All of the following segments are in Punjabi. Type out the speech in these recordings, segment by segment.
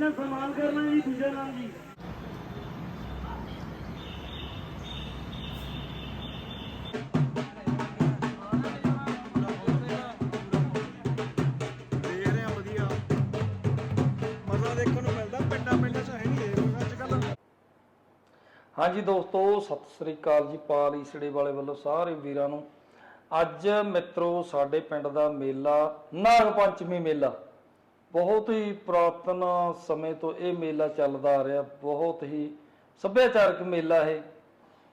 ਇਹਨਾਂ ਸਨਮਾਨ ਕਰਨਾ ਜੀ, ਦੂਜੇ ਨਾਮ ਜੀ। ਹਾਂਜੀ ਦੋਸਤੋ, ਸਤਿ ਸ੍ਰੀ ਅਕਾਲ ਜੀ, ਪਾਲ ਈਸੜੇ ਵਾਲੇ ਵੱਲੋਂ ਸਾਰੇ ਵੀਰਾਂ ਨੂੰ। ਅੱਜ ਮਿੱਤਰੋ, ਸਾਡੇ ਪਿੰਡ ਦਾ ਮੇਲਾ, ਨਾਗ ਪੰਚਮੀ ਮੇਲਾ। ਬਹੁਤ ਹੀ ਪੁਰਾਤਨ ਸਮੇਂ ਤੋਂ ਇਹ ਮੇਲਾ ਚੱਲਦਾ ਆ ਰਿਹਾ, ਬਹੁਤ ਹੀ ਸੱਭਿਆਚਾਰਕ ਮੇਲਾ ਹੈ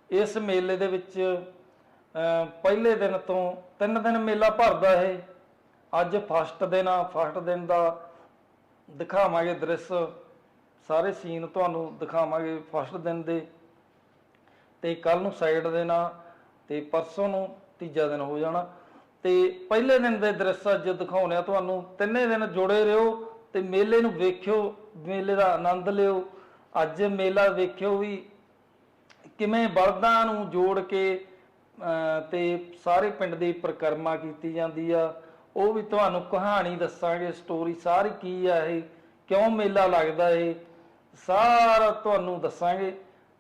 ਇਸ ਮੇਲੇ ਦੇ ਵਿੱਚ ਪਹਿਲੇ ਦਿਨ ਤੋਂ ਤਿੰਨ ਦਿਨ ਮੇਲਾ ਭਰਦਾ ਹੈ ਅੱਜ ਫਸਟ ਦਿਨ ਆ, ਫਸਟ ਦਿਨ ਦਾ ਦਿਖਾਵਾਂਗੇ ਦ੍ਰਿਸ਼। ਸਾਰੇ ਸੀਨ ਤੁਹਾਨੂੰ ਦਿਖਾਵਾਂਗੇ ਫਸਟ ਦਿਨ ਦੇ। ਤੇ ਕੱਲ ਨੂੰ ਸਾਈਡ ਦੇਣਾ ਤੇ ਪਰਸੋਂ ਨੂੰ ਤੀਜਾ ਦਿਨ ਹੋ ਜਾਣਾ। ਤੇ ਪਹਿਲੇ ਦਿਨ ਦੇ ਦ੍ਰਿਸ਼ ਅੱਜ ਦਿਖਾਉਣੇ ਆ ਤੁਹਾਨੂੰ। ਤਿੰਨੇ ਦਿਨ ਜੁੜੇ ਰਹੋ ਤੇ ਮੇਲੇ ਨੂੰ ਵੇਖਿਓ ਮੇਲੇ ਦਾ ਆਨੰਦ ਲਿਓ। ਅੱਜ ਮੇਲਾ ਵੇਖਿਓ ਵੀ ਕਿਵੇਂ ਬਲਦਾਂ ਨੂੰ ਜੋੜ ਕੇ ਅਹ, ਤੇ ਸਾਰੇ ਪਿੰਡ ਦੀ ਪਰਿਕਰਮਾ ਕੀਤੀ ਜਾਂਦੀ ਆ। ਉਹ ਵੀ ਤੁਹਾਨੂੰ ਕਹਾਣੀ ਦੱਸਾਂਗੇ ਸਟੋਰੀ ਸਾਰੀ ਕੀ ਆ ਇਹ ਕਿਉਂ ਮੇਲਾ ਲੱਗਦਾ ਇਹ ਸਾਰਾ ਤੁਹਾਨੂੰ ਦੱਸਾਂਗੇ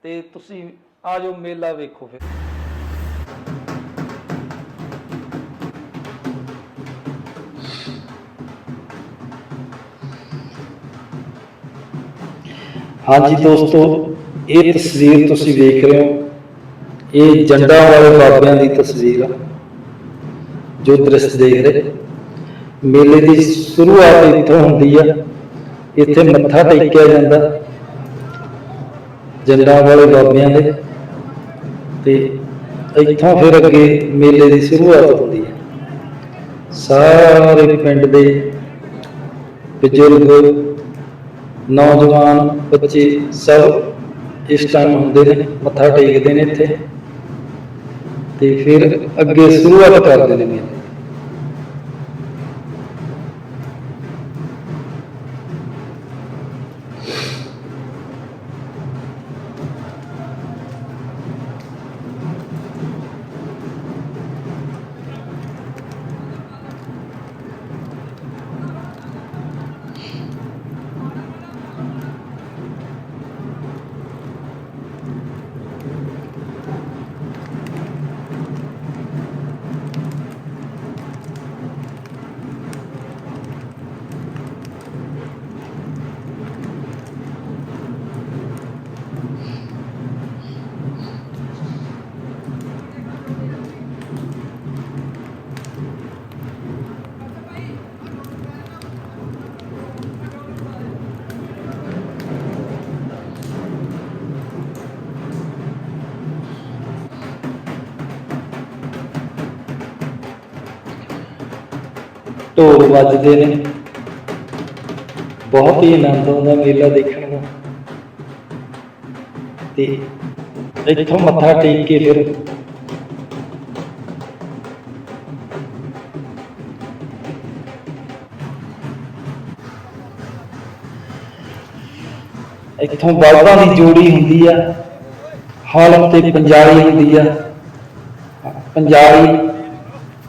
ਤੇ ਤੁਸੀਂ ਆਜੋ ਮੇਲਾ ਵੇਖੋ ਫਿਰ। ਹਾਂਜੀ ਦੋਸਤੋ, ਇਹ ਤਸਵੀਰ ਤੁਸੀਂ ਵੇਖ ਰਹੇ ਹੋ। ਇਹ ਜੰਡਾਂ ਵਾਲੇ ਬਾਬਿਆਂ ਦੀ ਤਸਵੀਰ ਆ, ਜੋ ਦ੍ਰਿਸ਼ ਦੇਖ ਰਹੇ। ਮੇਲੇ ਦੀ ਸ਼ੁਰੂਆਤ ਇੱਥੋਂ ਹੁੰਦੀ ਆ। ਇੱਥੇ ਮੱਥਾ ਟੇਕਿਆ ਜਾਂਦਾ। ਜੰਡਾਂ ਵਾਲੇ ਬਾਬਿਆਂ ਦੇ। ਤੇ ਇੱਥੋਂ ਫਿਰ ਅੱਗੇ ਮੇਲੇ ਦੀ ਸ਼ੁਰੂਆਤ ਹੁੰਦੀ ਹੈ ਸਾਰੇ ਪਿੰਡ ਦੇ ਬਜ਼ੁਰਗ ਨੌਜਵਾਨ ਬੱਚੇ ਸਭ ਇਸ ਟਾਈਮ ਹੁੰਦੇ ਨੇ, ਮੱਥਾ ਟੇਕਦੇ ਨੇ ਇੱਥੇ। ਤੇ ਫਿਰ ਅੱਗੇ ਸ਼ੁਰੂਆਤ ਕਰਦੇ ਨੇ। ਢੋਲ ਵੱਜਦੇ ਨੇ। ਬਹੁਤ ਹੀ ਆਨੰਦ ਆਉਂਦਾ ਮੇਲਾ ਦੇਖਣ ਦਾ ਤੇ ਇੱਥੋਂ ਮੱਥਾ ਟੇਕ ਕੇ ਫਿਰ ਇੱਥੋਂ ਬਲਦਾਂ ਦੀ ਜੋੜੀ ਹੁੰਦੀ ਆ ਹਲ ਤੇ ਪੰਜਾਲੀ ਹੁੰਦੀ ਆ। ਪੰਜਾਲੀ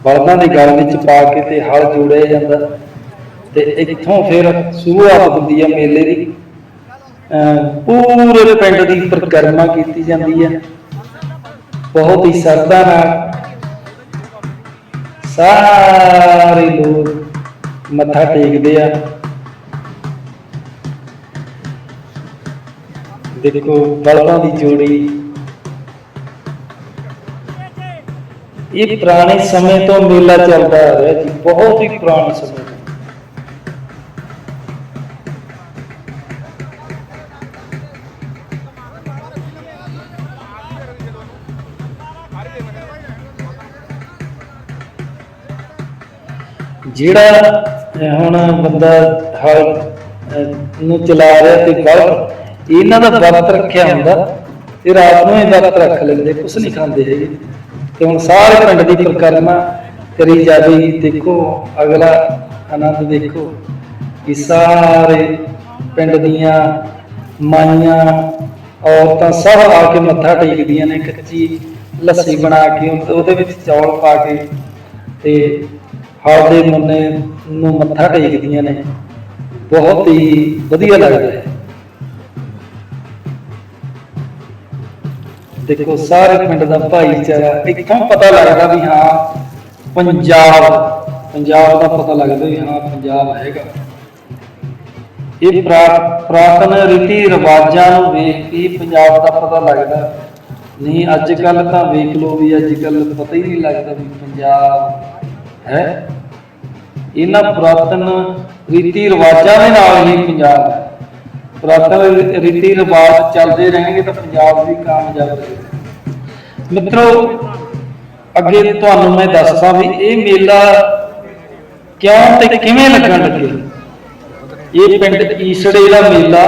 ਬਲਦਾਂ ਦੇ ਗਲ ਵਿੱਚ ਪਾ ਕੇ ਤੇ ਹਲ ਜੋੜਿਆ ਜਾਂਦਾ। ਤੇ ਇੱਥੋਂ ਫਿਰ ਸ਼ੁਰੂਆਤ ਹੁੰਦੀ ਹੈ ਮੇਲੇ ਦੀ। ਅਹ ਪੂਰੇ ਪਿੰਡ ਦੀ ਪਰਿਕਰਮਾ ਕੀਤੀ ਜਾਂਦੀ ਹੈ ਬਹੁਤ ਹੀ ਸਰਦਾ ਨਾਲ ਸਾਰੇ ਲੋਕ ਮੱਥਾ ਟੇਕਦੇ ਆ। ਦੇਖੋ ਬਲਦਾਂ ਦੀ ਜੋੜੀ ਇਹ ਪੁਰਾਣੇ ਸਮੇਂ ਤੋਂ ਮੇਲਾ ਚੱਲਦਾ ਆ ਰਿਹਾ ਜੀ, ਬਹੁਤ ਹੀ ਪੁਰਾਣੇ ਸਮੇਂ ਤੋਂ। ਜਿਹੜਾ ਹੁਣ ਬੰਦਾ ਹਲ ਨੂੰ ਚਲਾ ਰਿਹਾ ਤੇ ਗਲ, ਇਹਨਾਂ ਦਾ ਵਰਤ ਰੱਖਿਆ ਹੁੰਦਾ, ਤੇ ਰਾਤ ਨੂੰ ਇਹ ਵਰਤ ਰੱਖ ਲੈਂਦੇ, ਕੁਛ ਨਹੀਂ ਖਾਂਦੇ ਹੈਗੇ। ਤੇ ਹੁਣ ਸਾਰੇ ਪਿੰਡ ਦੀ ਪਰਿਕਰਮਾ ਕਰੀ ਜਾਵੇ। ਦੇਖੋ, ਅਗਲਾ ਆਨੰਦ ਦੇਖੋ ਕਿ ਸਾਰੇ ਪਿੰਡ ਦੀਆਂ ਮਾਈਆਂ, ਔਰਤਾਂ ਸਭ ਆ ਕੇ ਮੱਥਾ ਟੇਕਦੀਆਂ ਨੇ ਕੱਚੀ ਲੱਸੀ ਬਣਾ ਕੇ ਉਹਦੇ ਵਿੱਚ ਚੌਲ ਪਾ ਕੇ ਤੇ ਹਲ ਦੇ ਮੁੰਨੇ ਨੂੰ ਮੱਥਾ ਟੇਕਦੀਆਂ ਨੇ। ਬਹੁਤ ਹੀ ਵਧੀਆ ਲੱਗਦਾ ਹੈ। ਦੇਖੋ, ਸਾਰੇ ਪਿੰਡ ਦਾ ਭਾਈਚਾਰਾ, ਇੱਥੋਂ ਪਤਾ ਲੱਗਦਾ ਵੀ ਹਾਂ, ਪੰਜਾਬ ਪੰਜਾਬ ਦਾ ਪਤਾ ਲੱਗਦਾ ਵੀ ਹਾਂ, ਪੰਜਾਬ ਹੈਗਾ। ਇਹ ਪ੍ਰਾਤਨ ਰੀਤੀ ਰਿਵਾਜਾਂ ਨੂੰ ਵੇਖ ਕੇ ਪੰਜਾਬ ਦਾ ਪਤਾ ਲੱਗਦਾ। ਨਹੀਂ ਅੱਜ ਕੱਲ ਤਾਂ ਵੇਖ ਲੋ ਵੀ ਅੱਜ ਕੱਲ ਪਤਾ ਹੀ ਨਹੀਂ ਲੱਗਦਾ ਵੀ ਪੰਜਾਬ ਹੈ। ਇਹਨਾਂ ਪੁਰਾਤਨ ਰੀਤੀ ਰਿਵਾਜਾਂ ਦੇ ਨਾਲ ਹੀ ਪੰਜਾਬ ਹੈ। ਪੁਰਾਤਨ ਰੀਤੀ ਰਿਵਾਜ ਚੱਲਦੇ ਰਹਿਣਗੇ ਤਾਂ ਪੰਜਾਬ ਵੀ ਕਾਮਯਾਬ ਰਹੇਗਾ। ਮਿੱਤਰੋ, ਅੱਗੇ ਤੁਹਾਨੂੰ ਮੈਂ ਦੱਸਦਾ ਵੀ ਇਹ ਮੇਲਾ ਕਿਉਂ ਤੇ ਕਿਵੇਂ ਲੱਗਣ ਲੱਗੇ? ਇਹ ਪਿੰਡ ਈਸੜੇ ਦਾ ਮੇਲਾ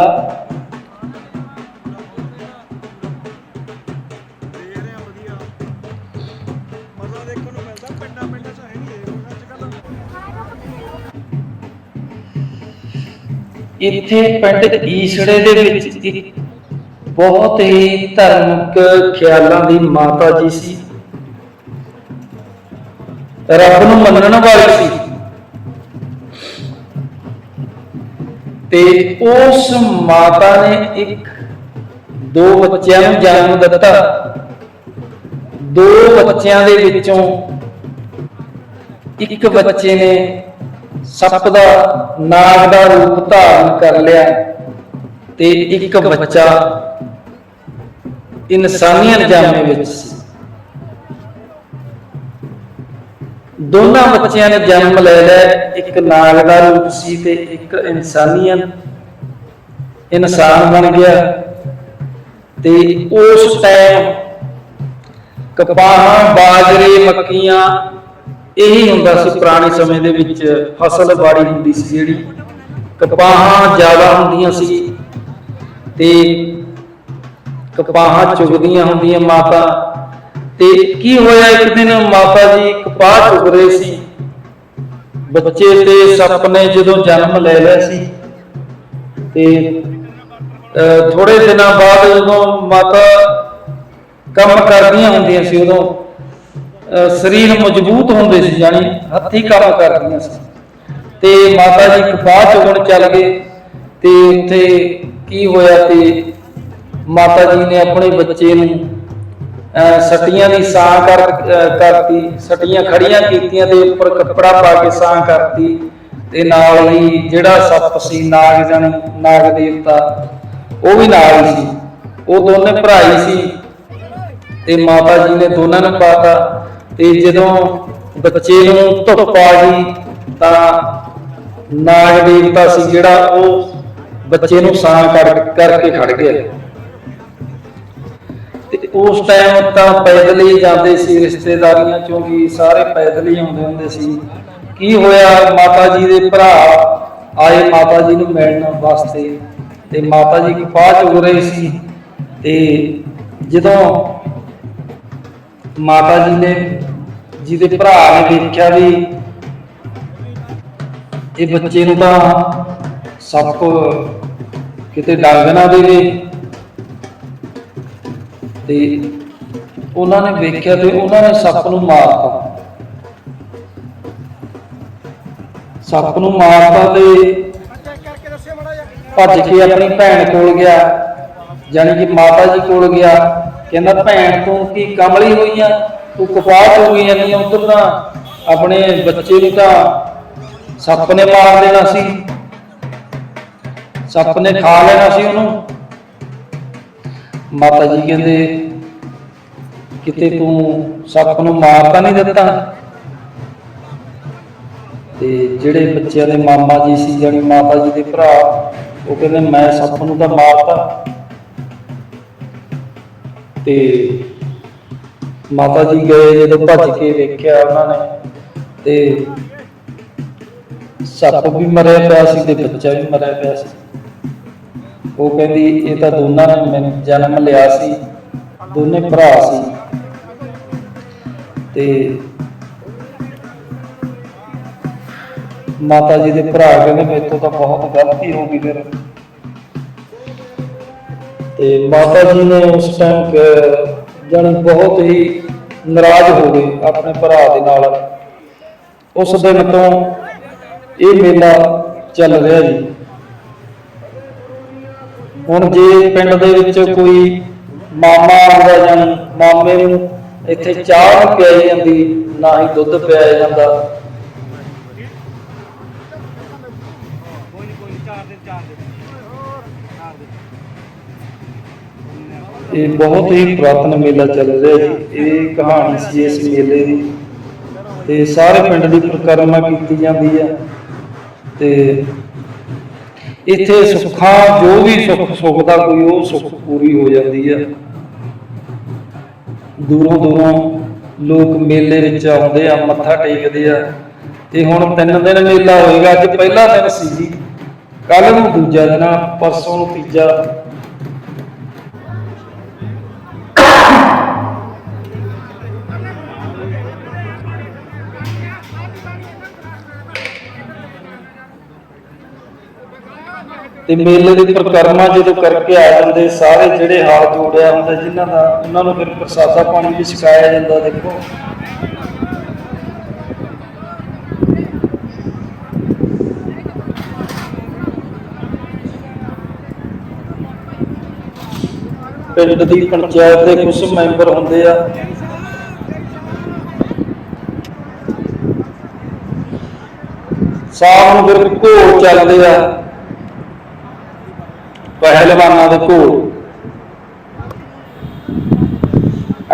ਇੱਥੇ ਪਿੰਡ ਈਸੜੇ ਦੇ ਵਿੱਚ ਬਹੁਤ ਹੀ ਧਾਰਮਿਕ ਖਿਆਲਾਂ ਦੀ ਮਾਤਾ ਜੀ ਸੀ। ਰੱਬ ਨੂੰ ਮੰਨਣ ਵਾਲੀ ਸੀ। ਤੇ ਉਸ ਮਾਤਾ ਨੇ ਇੱਕ ਦੋ ਬੱਚਿਆਂ ਨੂੰ ਜਨਮ ਦਿੱਤਾ। ਦੋ ਬੱਚਿਆਂ ਦੇ ਵਿੱਚੋਂ ਇੱਕ ਬੱਚੇ ਨੇ ਸੱਪ ਦਾ ਨਾਗ ਦਾ ਰੂਪ ਧਾਰਨ ਕਰ ਲਿਆ ਤੇ ਇੱਕ ਬੱਚਾ ਇਨਸਾਨੀਅਤ ਜਾਮੇ ਵਿੱਚ ਸੀ। ਦੋਨਾਂ ਬੱਚਿਆਂ ਨੇ ਜਨਮ ਲੈ ਲਿਆ। ਇੱਕ ਨਾਗ ਦਾ ਰੂਪ ਸੀ ਤੇ ਇੱਕ ਇਨਸਾਨੀਅਤ ਇਨਸਾਨ ਬਣ ਗਿਆ ਤੇ ਉਸ ਟਾਈਮ ਕਪਾਹਾਂ, ਬਾਜਰੇ, ਮੱਕੀਆਂ ਇਹੀ ਹੁੰਦਾ ਸੀ ਪੁਰਾਣੇ ਸਮੇਂ ਦੇ ਵਿੱਚ ਫਸਲ ਬਾੜੀ ਹੁੰਦੀ ਸੀ ਜਿਹੜੀ। ਕਪਾਹਾਂ ਜ਼ਿਆਦਾ ਹੁੰਦੀਆਂ ਸੀ ਤੇ ਕਪਾਹਾਂ ਚੁਗਦੀਆਂ ਹੁੰਦੀਆਂ ਮਾਤਾ। ਤੇ ਕੀ ਹੋਇਆ ਇੱਕ ਦਿਨ ਮਾਤਾ ਜੀ ਕਪਾਹ ਚੁਗ ਰਹੇ ਸੀ। ਬੱਚੇ ਤੇ ਸੱਪ ਨੇ ਜਦੋਂ ਜਨਮ ਲੈ ਲਿਆ ਸੀ ਤੇ, ਅਹ ਥੋੜੇ ਦਿਨਾਂ ਬਾਅਦ ਜਦੋਂ ਮਾਤਾ ਕੰਮ ਕਰਦੀਆਂ ਹੁੰਦੀਆਂ ਸੀ ਉਦੋਂ ਸਰੀਰ ਮਜ਼ਬੂਤ ਹੁੰਦੇ ਸੀ ਜਾਨੀ ਹੱਥੀ ਕੰਮ ਕਰਦੀਆਂ ਸੀ। ਤੇ ਮਾਤਾ ਜੀ ਕਪਾਹ ਚੁਗਣ ਚੱਲ ਗਏ ਤੇ ਉੱਥੇ ਕੀ ਹੋਇਆ ਤੇ ਮਾਤਾ ਜੀ ਨੇ ਆਪਣੇ ਬੱਚੇ ਨੂੰ, ਅਹ ਦੀ ਸਾਂ ਕਰ ਕਰਤੀ, ਸੱਟੀਆਂ ਖੜੀਆਂ ਕੀਤੀਆਂ ਤੇ ਉੱਪਰ ਕੱਪੜਾ ਪਾ ਕੇ ਸਾਂ ਕਰਤੀ ਤੇ ਨਾਲ ਹੀ ਜਿਹੜਾ ਸੱਪ ਸੀ ਨਾਗ ਜਨ ਨਾਗ ਦੇਵਤਾ, ਉਹ ਵੀ ਨਾਲ ਹੀ ਸੀ। ਉਹ ਦੋਨੇ ਭਰਾ ਹੀ ਸੀ ਤੇ ਮਾਤਾ ਜੀ ਨੇ ਦੋਨਾਂ ਨੂੰ ਪਾਤਾ। ਤੇ ਜਦੋਂ ਬੱਚੇ ਨੂੰ ਧੁੱਪ ਆ ਗਈ, ਤਾਂ ਨਾਗ ਦੇਵਤਾ ਸੀ ਜਿਹੜਾ ਉਹ ਬੱਚੇ ਨੂੰ ਸਾਂ ਕਰਕੇ ਖੜ ਗਿਆ। ਤੇ ਉਸ ਟਾਈਮ ਤਾਂ ਪੈਦਲ ਹੀ ਜਾਂਦੇ ਸੀ ਰਿਸ਼ਤੇਦਾਰੀਆਂ ਚੋਂ ਵੀ, ਸਾਰੇ ਪੈਦਲ ਹੀ ਆਉਂਦੇ ਹੁੰਦੇ ਸੀ। ਕੀ ਹੋਇਆ, ਮਾਤਾ ਜੀ ਦੇ ਭਰਾ ਆਏ ਮਾਤਾ ਜੀ ਨੂੰ ਮਿਲਣ ਵਾਸਤੇ ਤੇ ਮਾਤਾ ਜੀ ਕਪਾਹ ਚੁਗ ਰਹੇ ਸੀ ਤੇ ਜਦੋਂ ਮਾਤਾ ਜੀ ਨੇ ਜਿਹਦੇ ਭਰਾ ਨੇ ਦੇਖਿਆ ਵੀ ਇਹ ਬੱਚੇ ਨੂੰ ਤਾਂ ਸੱਪ ਕਿਤੇ ਡੰਗ ਨਾ ਦੇਵੇ। ਤੇ ਉਹਨਾਂ ਨੇ ਵੇਖਿਆ ਤੇ ਉਹਨਾਂ ਨੇ ਸੱਪ ਨੂੰ ਮਾਰਤਾ। ਸੱਪ ਨੂੰ ਮਾਰਤਾ ਤੇ ਭੱਜ ਕੇ ਆਪਣੀ ਭੈਣ ਕੋਲ ਗਿਆ। ਜਾਣੀ ਕਿ ਮਾਤਾ ਜੀ ਕੋਲ ਗਿਆ। ਕਹਿੰਦਾ ਭੈਣ ਤੂੰ ਕੀ ਕਮਲੀ ਹੋਈ ਆ? ਤੂੰ ਕਪਾਹ ਹੋ ਗਈ ਉਧਰ ਤਾਂ ਆਪਣੇ ਬੱਚੇ ਨੂੰ ਤਾਂ ਸੱਪ ਨੇ ਮਾਰ ਦੇਣਾ ਸੀ। ਸੱਪ ਨੇ ਖਾ ਲੈਣਾ ਸੀ ਉਹਨੂੰ। ਮਾਤਾ ਜੀ ਕਹਿੰਦੇ, ਕਿਤੇ ਤੂੰ ਸੱਪ ਨੂੰ ਮਾਰ ਤਾਂ ਨਹੀਂ ਦਿੱਤਾ। ਤੇ ਜਿਹੜੇ ਬੱਚਿਆਂ ਦੇ ਮਾਮਾ ਜੀ ਸੀ ਜਾਨੀ ਮਾਤਾ ਜੀ ਦੇ ਭਰਾ, ਉਹ ਕਹਿੰਦੇ, ਮੈਂ ਸੱਪ ਨੂੰ ਤਾਂ ਮਾਰਤਾ। ਤੇ ਮਾਤਾ ਜੀ ਗਏ ਜਦੋਂ ਭੱਜ ਕੇ ਵੇਖਿਆ ਉਹਨਾਂ ਨੇ ਤੇ ਸੱਪ ਵੀ ਮਰਿਆ ਪਿਆ ਸੀ ਤੇ ਬੱਚਾ ਵੀ ਮਰਿਆ ਪਿਆ ਸੀ। ਉਹ ਕਹਿੰਦੀ, ਇਹ ਤਾਂ ਦੋਨਾਂ ਨੇ ਮੈਨੂੰ ਜਨਮ ਲਿਆ ਸੀ, ਦੋਨੇ ਭਰਾ ਸੀ। ਤੇ ਮਾਤਾ ਜੀ ਦੇ ਭਰਾ ਕਹਿੰਦੇ ਮੇਰੇ ਤਾਂ ਬਹੁਤ ਗਲਤੀ ਹੋ ਗਈ ਫਿਰ। ਤੇ ਮਾਤਾ ਜੀ ਨੇ ਉਸ ਟਾਈਮ ਜਣ ਬਹੁਤ ਹੀ ਨਾਰਾਜ਼ ਹੋ ਗਏ ਆਪਣੇ ਭਰਾ ਦੇ ਨਾਲ। ਉਸ ਦਿਨ ਤੋਂ ਇਹ ਮੇਲਾ ਚੱਲ ਰਿਹਾ ਜੀ। ਹੁਣ ਜੇ ਪਿੰਡ ਦੇ ਵਿੱਚ ਕੋਈ ਮਾਮਾ ਆਉਂਦਾ ਜਾਂ ਮਾਮੇ ਨੂੰ ਇੱਥੇ ਚਾਹ ਨਹੀਂ ਪਿਆਈ ਜਾਂਦੀ ਨਾ ਹੀ ਦੁੱਧ ਪਿਆਇਆ ਜਾਂਦਾ। ਕੋਈ ਕੋਈ ਨੀ, ਦਿਨ ਚਾਰ ਦਿਨ ਚਾਰ ਦਿਨ ਇਹ ਬਹੁਤ ਹੀ ਪੁਰਾਤਨ ਮੇਲਾ ਚੱਲ ਰਿਹਾ ਜੀ। ਇਹ ਕਹਾਣੀ ਸੀ ਇਸ ਮੇਲੇ ਦੀ। ਤੇ ਸਾਰੇ ਪਿੰਡ ਦੀ ਪਰਿਕਰਮਾ ਕੀਤੀ ਜਾਂਦੀ ਹੈ ਤੇ ਇੱਥੇ ਸੁੱਖਾਂ, ਜੋ ਵੀ ਸੁੱਖ ਸੁੱਖ ਦਾ ਕੋਈ ਉਹ ਸੁੱਖ ਪੂਰੀ ਹੋ ਜਾਂਦੀ ਹੈ ਦੂਰੋਂ ਦੂਰੋਂ ਲੋਕ ਮੇਲੇ ਵਿੱਚ ਆਉਂਦੇ ਆ, ਮੱਥਾ ਟੇਕਦੇ ਆ। ਤੇ ਹੁਣ ਤਿੰਨ ਦਿਨ ਮੇਲਾ ਹੋਏਗਾ, ਅੱਜ ਪਹਿਲਾ ਦਿਨ ਸੀ ਜੀ। ਕੱਲ ਨੂੰ ਦੂਜਾ ਦਿਨ ਪਰਸੋਂ ਨੂੰ ਤੀਜਾ। ਤੇ ਮੇਲੇ ਦੀ ਪਰਿਕਰਮਾ ਜਦੋਂ ਕਰਕੇ ਆ ਜਾਂਦੇ, ਸਾਰੇ ਜਿਹੜੇ ਹਾਲ ਜੋੜਿਆ ਹੁੰਦਾ, ਜਿਨ੍ਹਾਂ ਦਾ ਉਹਨਾਂ ਨੂੰ ਫਿਰ ਪ੍ਰਸਾਦਾ ਪਾਣੀ ਵੀ ਛਕਾਇਆ ਜਾਂਦਾ, ਦੇਖੋ। ਪਿੰਡ ਦੀ ਪੰਚਾਇਤ ਦੇ ਕੁਝ ਮੈਂਬਰ ਹੁੰਦੇ ਆ। ਸ਼ਾਮ ਨੂੰ ਫਿਰ ਘੋਲ ਚੱਲਦੇ ਆ। ਪਹਿਲਵਾਨਾਂ ਦੇ ਘੋਲ।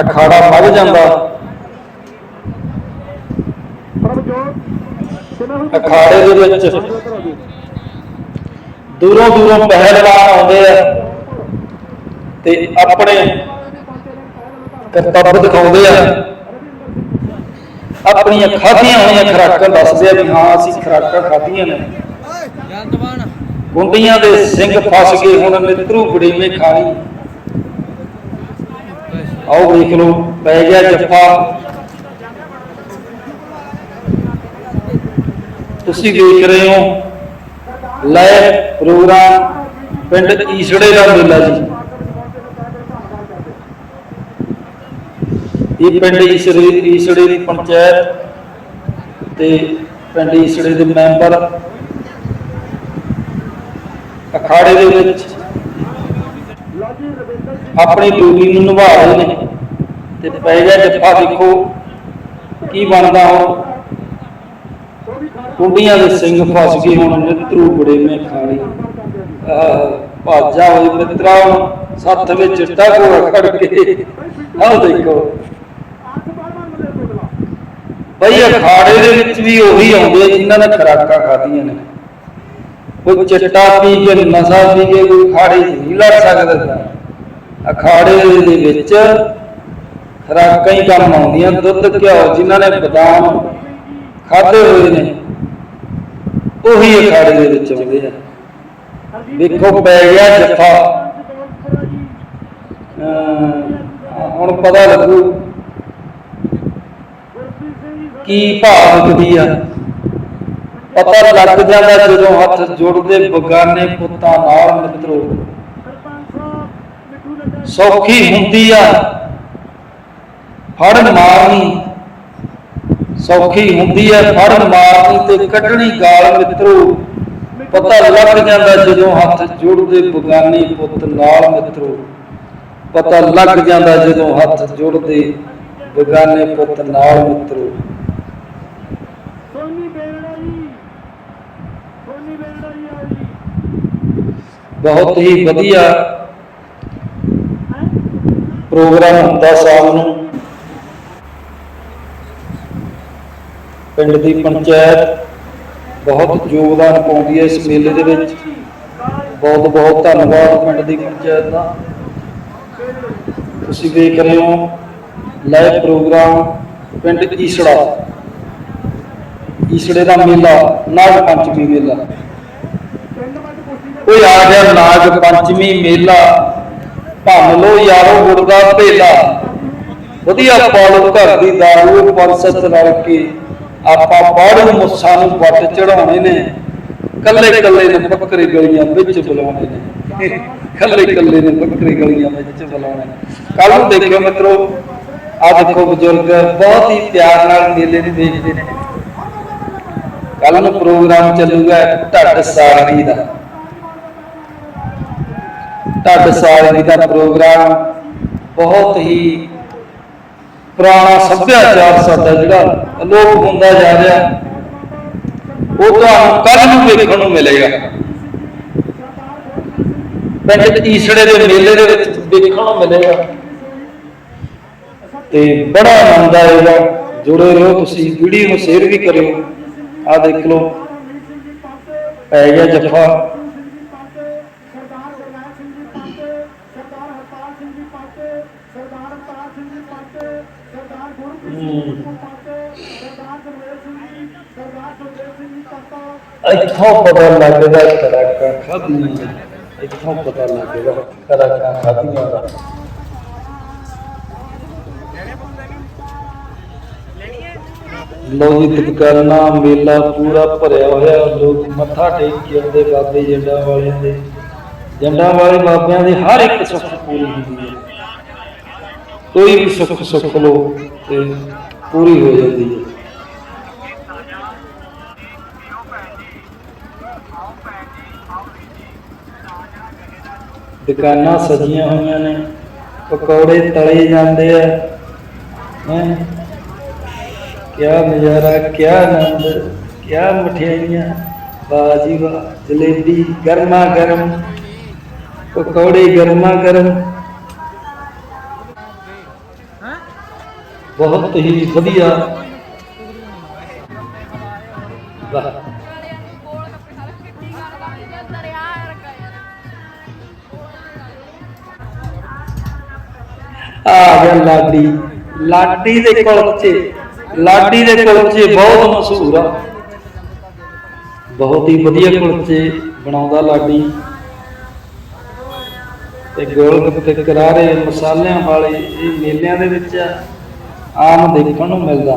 ਅਖਾੜਾ ਵੱਧ ਜਾਂਦਾ। ਅਖਾੜੇ ਦੇ ਵਿੱਚ ਦੂਰੋਂ ਦੂਰੋਂ ਪਹਿਲਵਾਨ ਆਉਂਦੇ ਆ ਤੇ ਆਪਣੇ ਕਰਤੱਵ ਦਿਖਾਉਂਦੇ ਆ। ਆਪਣੀਆਂ ਖਾਧੀਆਂ ਹੋਈਆਂ ਖੁਰਾਕਾਂ ਦੱਸਦੇ ਆ ਵੀ ਹਾਂ, ਅਸੀਂ ਖੁਰਾਕਾਂ ਖਾਧੀਆਂ ਨੇ। ਗੁੰਡੀਆਂ ਦੇ ਸਿੰਘ ਫਸ ਗਏ, ਹੁਣ ਮਿੱਤਰੂ ਬੜੀਵੇਂ ਖਾਣੀ ਆਓ ਵੇਖ ਲਓ, ਪੈ ਗਿਆ ਜੱਫਾ। ਤੁਸੀਂ ਦੇਖ ਰਹੇ ਹੋ ਲੈ ਪ੍ਰੋਗਰਾਮ ਪਿੰਡ ਈਸੜੇ ਦਾ ਮੇਲਾ ਜੀ। ਇਹ ਪਿੰਡ ਈਸੜੇ ਈਸੜੇ ਦੀ ਪੰਚਾਇਤ ਤੇ ਪਿੰਡ ਈਸੜੇ ਦੇ ਮੈਂਬਰ ਅਖਾੜੇ ਦੇ ਵਿੱਚ। ਆਪਣੀ ਡਿਊਟੀ ਨੂੰ ਨਿਭਾ ਰਹੇ ਨੇ। ਤੇ ਪੈ ਗਿਆ ਜੱਫਾ ਦੇਖੋ, ਕੀ ਬਣਦਾ ਹੁਣ ਕੁੰਡੀਆਂ ਦੇ ਸਿੰਘ ਫਸ ਗਏ ਹੁਣ ਮਿੱਤਰੂ ਬੜੇ ਮੇ ਖਾਣੀ ਭਾਜਾ ਹੋਈ ਮਿੱਤਰਾ ਸੱਤ ਵਿੱਚ ਚਿੱਟਾ ਘੋੜਾ ਖੜ ਕੇ। ਆਹ ਦੇਖੋ। ਬਈ ਅਖਾੜੇ ਦੇ ਵਿੱਚ ਵੀ ਉਹੀ ਆਉਂਦੇ ਆ, ਜਿਨ੍ਹਾਂ ਨੇ ਖਰਾਕਾਂ ਖਾਧੀਆਂ ਨੇ। ਕੋਈ ਚਿੱਟਾ ਪੀ ਕੇ ਨਸ਼ਾ ਪੀ ਕੇ ਕੋਈ ਅਖਾੜੇ 'ਚ ਨਹੀਂ ਲੜ ਸਕਦਾ। ਅਖਾੜੇ ਦੇ ਵਿੱਚ ਖਰਾਕਾਂ ਹੀ ਕੰਮ ਆਉਂਦੀਆਂ, ਦੁੱਧ, ਘਿਓ ਜਿਨ੍ਹਾਂ ਨੇ ਬਦਾਮ ਖਾਦੇ ਹੋਏ ਨੇ, ਉਹੀ ਅਖਾੜੇ ਦੇ ਵਿੱਚ ਆਉਂਦੇ ਆ। ਵੇਖੋ ਪੈ ਗਿਆ ਜੱਫਾ। ਹੁਣ ਪਤਾ ਲੱਗੂ ਕੀ ਭਾਵ ਹੁੰਦੀ ਆ। ਪਤਾ ਲੱਗ ਜਾਂਦਾ ਜਦੋਂ ਹੱਥ ਜੋੜਦੇ ਬਗਾਨੇ ਪੁੱਤਾਂ ਨਾਲ ਮਿੱਤਰੋ। ਸੌਖੀ ਹੁੰਦੀ ਆ। ਫੜ ਮਾਰਨੀ। ਸੌਖੀ ਹੁੰਦੀ ਆ ਫੜ ਮਾਰਨੀ ਤੇ ਕੱਢਣੀ ਗਾਲ ਮਿੱਤਰੋ। ਪਤਾ ਲੱਗ ਜਾਂਦਾ ਜਦੋਂ ਹੱਥ ਜੋੜਦੇ ਬਗਾਨੇ ਪੁੱਤ ਨਾਲ ਮਿੱਤਰੋ। ਪਤਾ ਲੱਗ ਜਾਂਦਾ ਜਦੋਂ ਹੱਥ ਜੋੜਦੇ ਬਗਾਨੇ ਪੁੱਤ ਨਾਲ ਮਿੱਤਰੋ ਸੋਨੀ ਬੇੜਾ ਜੀ ਸੋਨੀ ਬੇੜਾ ਜੀ ਆਓ ਜੀ ਬਹੁਤ ਹੀ ਵਧੀਆ ਪ੍ਰੋਗਰਾਮ ਹੁੰਦਾ ਸ਼ਾਮ ਨੂੰ। ਪਿੰਡ ਦੀ ਪੰਚਾਇਤ ਬਹੁਤ ਯੋਗਦਾਨ ਪਾਉਂਦੀ ਹੈ ਇਸ ਮੇਲੇ ਦੇ ਵਿੱਚ। ਬਹੁਤ ਬਹੁਤ ਧੰਨਵਾਦ ਪਿੰਡ ਦੀ ਪੰਚਾਇਤ ਦਾ। ਤੁਸੀਂ ਵੇਖ ਰਹੇ ਹੋ ਲਾਈਵ ਪ੍ਰੋਗਰਾਮ ਪਿੰਡ ਈਸੜਾ। ਈਸੜੇ ਦਾ ਮੇਲਾ ਨਾਗ ਪੰਚਮੀ ਮੇਲਾ। ਕੋਈ ਆ ਗਿਆ ਨਾਗ ਪੰਚਮੀ ਮੇਲਾ, ਭੰਨ ਲੋ ਯਾਰੋ ਗੁੜ ਦਾ ਭੇਲਾ। ਵਧੀਆ ਪਾਲੋ ਘਰ ਦੀ ਦਾਰੂ ਪਰਸਤ ਰਲ ਕੇ ਆਪਾਂ ਬਾੜੂ ਮੁੱਸਾਂ ਨੂੰ ਵੱਟ ਚੜਾਉਣੇ ਨੇ, ਕੱਲੇ ਕੱਲੇ ਨੇ ਬੱਕਰੇ ਗਲੀਆਂ ਵਿੱਚ ਬੁਲਾਉਣੇ ਨੇ। ਕੱਲੇ ਕੱਲੇ ਨੇ ਬੱਕਰੇ ਗਲੀਆਂ ਵਿੱਚ ਬੁਲਾਉਣੇ ਕੱਲ ਨੂੰ ਦੇਖਿਓ ਮਿੱਤਰੋ ਆ ਦੇਖੋ ਬਜ਼ੁਰਗ, ਬਹੁਤ ਹੀ ਪਿਆਰ ਨਾਲ ਮੇਲੇ ਨੂੰ ਦੇਖਦੇ ਨੇ। ਕੱਲ ਨੂੰ ਪ੍ਰੋਗਰਾਮ ਚੱਲੂਗਾ ਢੱਡ ਸਾਰਦੀ ਦਾ। ਢੱਡ ਸਾਲੀ ਦਾ ਪ੍ਰੋਗਰਾਮ ਬਹੁਤ ਹੀ ਪੁਰਾਣਾ ਸੱਭਿਆਚਾਰ ਸਾਡਾ ਜਿਹੜਾ ਅਲੋਪ ਹੁੰਦਾ ਜਾ ਰਿਹਾ, ਉਹ ਤੁਹਾਨੂੰ ਕੱਲ ਨੂੰ ਵੇਖਣ ਨੂੰ ਮਿਲੇਗਾ। ਪਿੰਡ ਈਸੜੇ ਦੇ ਮੇਲੇ ਦੇ ਵਿੱਚ ਦੇਖਣ ਨੂੰ ਮਿਲੇਗਾ। ਤੇ ਬੜਾ ਆਨੰਦ ਆਏਗਾ। ਜੁੜੇ ਰਹੋ ਤੁਸੀਂ, ਵੀਡੀਓ ਨੂੰ ਸ਼ੇਅਰ ਵੀ ਕਰਿਓ। ਆ ਦੇਖ ਲਓ। ਪੈ ਗਿਆ ਜੱਫਾ ਸਰਦਾਰ ਗੁਰਨਾਮ ਸਿੰਘ ਜੀ ਪਾਟੇ ਸਰਦਾਰ ਹਰਪਾਲ ਸਿੰਘ ਜੀ ਪਾਟੇ ਸਰਦਾਰ ਅਵਤਾਰ ਸਿੰਘ ਜੀ ਪਾਟੇ ਸਰਦਾਰ ਗੁਰਪ੍ਰੀਤ ਸਿੰਘ ਜੀ ਪਾਟੇ ਸਰਦਾਰ ਗੁਰਵੇਲ ਸਿੰਘ ਜੀ ਸਰਦਾਰ ਸੁਖਦੇਵ ਸਿੰਘ ਜੀ ਪਾਟਾ ਇੱਥੋਂ ਪਤਾ ਲੱਗਦਾ ਖਰਾਕਾਂ ਖਾਧੀਆਂ ਇੱਥੋਂ ਪਤਾ ਲੱਗਦਾ ਖਰਾਕਾਂ ਖਾਧੀਆਂ ਦਾ ਲੋ ਜੀ ਮੇਲਾ ਪੂਰਾ ਭਰਿਆ ਹੋਇਆ, ਲੋਕ ਮੱਥਾ ਟੇਕ ਕੇ ਆਉਂਦੇ ਬਾਬੇ ਜੰਡਾਂ ਵਾਲਿਆਂ ਦੇ। ਜੰਡਾਂ ਵਾਲੇ ਬਾਬਿਆਂ ਦੇ ਹਰ ਇੱਕ ਸੁੱਖ ਪੂਰੀ ਹੁੰਦੀ ਹੈ। ਕੋਈ ਵੀ ਸੁੱਖ ਸੁੱਖ ਲੋ ਤੇ ਪੂਰੀ ਹੋ ਜਾਂਦੀ ਹੈ। ਦੁਕਾਨਾਂ ਸਜੀਆਂ ਹੋਈਆਂ ਨੇ। ਪਕੌੜੇ ਤਲੇ ਜਾਂਦੇ ਆ। ਹੈ? ਕਿਆ ਨਜ਼ਾਰਾ, ਕਿਆ ਆਨੰਦ, ਕਿਆ ਮਠਿਆਈਆਂ। ਬਾਜੀ ਜੀ ਜਲੇਬੀ ਗਰਮਾ ਗਰਮ, ਪਕੌੜੇ ਗਰਮਾ ਗਰਮ। ਬਹੁਤ ਹੀ ਵਧੀਆ। ਵਾਹ। ਆ ਗਿਆ ਲਾਡੀ। ਲਾਡੀ ਦੇ ਕੁਲਚੇ ਲਾਡੀ ਦੇ ਕੁਲਚੇ ਬਹੁਤ ਮਸ਼ਹੂਰ ਆ। ਬਹੁਤ ਹੀ ਵਧੀਆ ਕੁਲਚੇ ਬਣਾਉਂਦਾ ਲਾਡੀ। ਤੇ ਗੋਲ ਗੱਪੇ ਕਰਾਰੇ ਮਸਾਲਿਆਂ ਵਾਲੇ ਇਹ ਮੇਲਿਆਂ ਦੇ ਵਿੱਚ ਆਮ ਦੇਖਣ ਨੂੰ ਮਿਲਦਾ।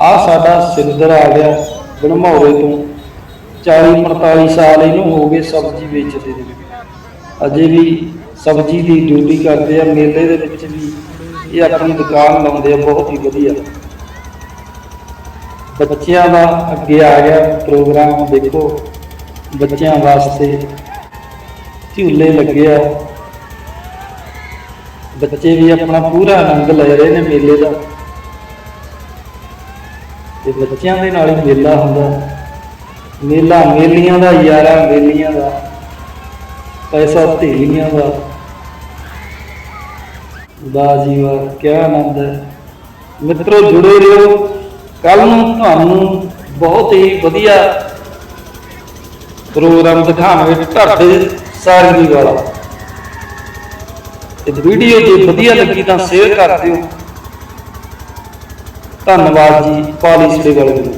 ਆ ਸਾਡਾ ਸਿੰਦਰ ਆ ਗਿਆ ਬਣਮੌਰੇ ਤੋਂ। 40 45 ਸਾਲ ਇਹਨੂੰ ਹੋ ਗਏ ਸਬਜ਼ੀ ਵੇਚਦੇ ਨੇ। ਅਜੇ ਵੀ ਸਬਜ਼ੀ ਦੀ ਡਿਊਟੀ ਕਰਦੇ ਆ, ਮੇਲੇ ਦੇ ਵਿੱਚ ਵੀ ਇਹ ਆਪਣੀ ਦੁਕਾਨ ਲਾਉਂਦੇ ਆ, ਬਹੁਤ ਹੀ ਵਧੀਆ। ਬੱਚਿਆਂ ਦਾ ਅੱਗੇ ਆ ਗਿਆ ਪ੍ਰੋਗਰਾਮ, ਦੇਖੋ, ਬੱਚਿਆਂ ਵਾਸਤੇ ਝੂਲੇ ਲੱਗੇ ਆ। ਬੱਚੇ ਵੀ ਆਪਣਾ ਪੂਰਾ ਆਨੰਦ ਲੈ ਰਹੇ ਨੇ ਮੇਲੇ ਦਾ। ਤੇ ਬੱਚਿਆਂ ਦੇ ਨਾਲ ਹੀ ਮੇਲਾ ਹੁੰਦਾ। ਮੇਲਾ ਮੇਲੀਆਂ ਦਾ ਯਾਰਾ, ਮੇਲੀਆਂ ਦਾ। ਪੈਸਾ ਧੇਲੀਆਂ ਦਾ। ਵਾਹ ਜੀ ਵਾਹ ਕੀ ਆਨੰਦ ਹੈ। ਮਿੱਤਰੋ, ਜੁੜੇ ਰਹੋ। ਕੱਲ ਨੂੰ ਤੁਹਾਨੂੰ ਬਹੁਤ ਹੀ ਵਧੀਆ ਪ੍ਰੋਗਰਾਮ ਦਿਖਾਵਾਂਗੇ ਢਾਡੇ ਸਾਰਗੀ ਵਾਲਾ। ਤੇ ਵੀਡੀਓ ਜੇ ਵਧੀਆ ਲੱਗੀ ਤਾਂ ਸ਼ੇਅਰ ਕਰ ਦਿਓ। ਧੰਨਵਾਦ ਜੀ, ਪਾਲੀ ਸਟੇ ਵਾਲੇ ਨੂੰ